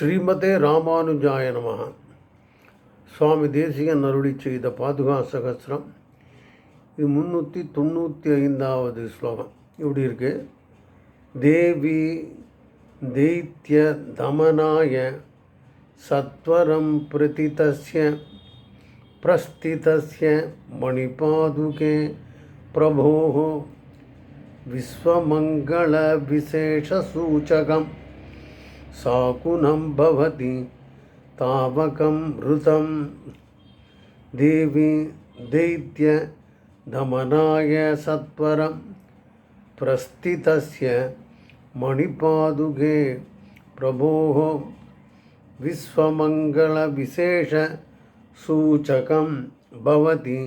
ஸ்ரீமதே ராமானுஜாய நமக சுவாமி தேசிக நருளி செய்த பாதுகா சகசிரம் இது முந்நூற்றி தொண்ணூற்றி ஐந்தாவது ஸ்லோகம் இப்படி இருக்கு தேவி தைத்திய தமனாய சத்வரம் பிரதிதஸ்ய பிரஸ்திதஸ்ய மணிபாதுகே பிரபோ விஸ்வமங்கள விசேஷ சூச்சகம் साकुनं भवति तावकं ऋतं देवी दैत्यदमनाय सत्वरं प्रस्थितस्य मणिपादुके प्रभोः विश्वमङ्गलविशेषसूचकं भवति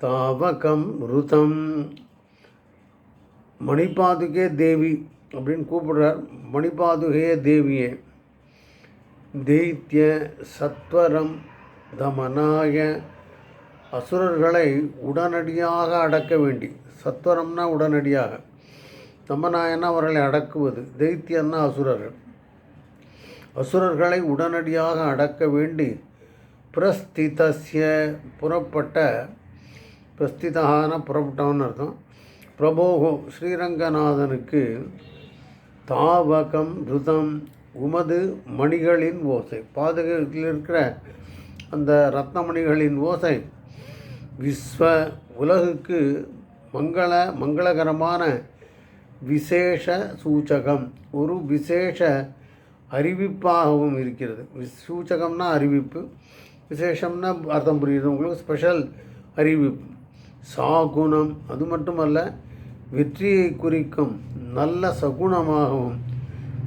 तावकं ऋतं मणिपादुके देवी அப்படின்னு கூப்பிடுறார். மணிபாதுகே தேவியே தைத்திய சத்வரம் தமனாய. அசுரர்களை உடனடியாக அடக்க வேண்டி சத்வரம்னா உடனடியாக தமனாயனா அவர்களை அடக்குவது தைத்தியன்னா அசுரர்கள் அசுரர்களை உடனடியாக அடக்க வேண்டி பிரஸ்திதஸ்ய புறப்பட்ட பிரஸ்திதான புறப்பட்டவன் அர்த்தம் பிரபோகோ ஸ்ரீரங்கநாதனுக்கு தாவகம் ருதம் உமது மணிகளின் ஓசை. பாதகத்தில் இருக்கிற அந்த ரத்னமணிகளின் ஓசை விஸ்வ உலகுக்கு மங்கள மங்களகரமான விசேஷ சூச்சகம். ஒரு விசேஷ அறிவிப்பாகவும் இருக்கிறது. விஸ்- சூச்சகம்னா அறிவிப்பு. விசேஷம்னா அர்த்தம் புரியுது உங்களுக்கு. ஸ்பெஷல் அறிவிப்பு. சாகுணம். அது மட்டுமல்ல வெற்றியை குறிக்கும் நல்ல சகுணமாகவும்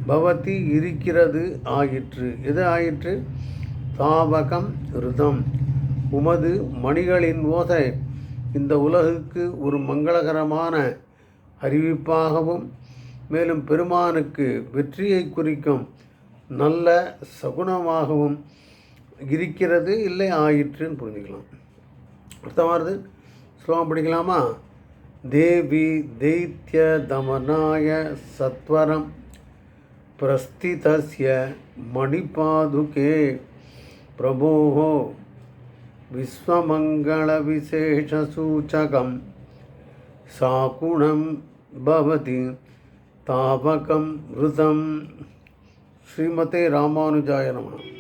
பவதி இருக்கிறது ஆயிற்று. எது ஆயிற்று? தாபகம் ருதம். உமது மணிகளின் ஓசை இந்த உலகுக்கு ஒரு மங்களகரமான அறிவிப்பாகவும் மேலும் பெருமானுக்கு வெற்றியை குறிக்கும் நல்ல சகுனமாகவும் இருக்கிறது இல்லை ஆயிற்றுன்னு புரிஞ்சுக்கலாம். அர்த்தமாகுது ஸ்லோகம் படிக்கலாமா? देवी दैत्यदमनाय सत्वरं प्रस्थितस्य मणिपादुके प्रभोः विश्वमङ्गलविशेषसूचकं साकुणं भवति तापकं ऋतं श्रीमते रामानुजाय नमः।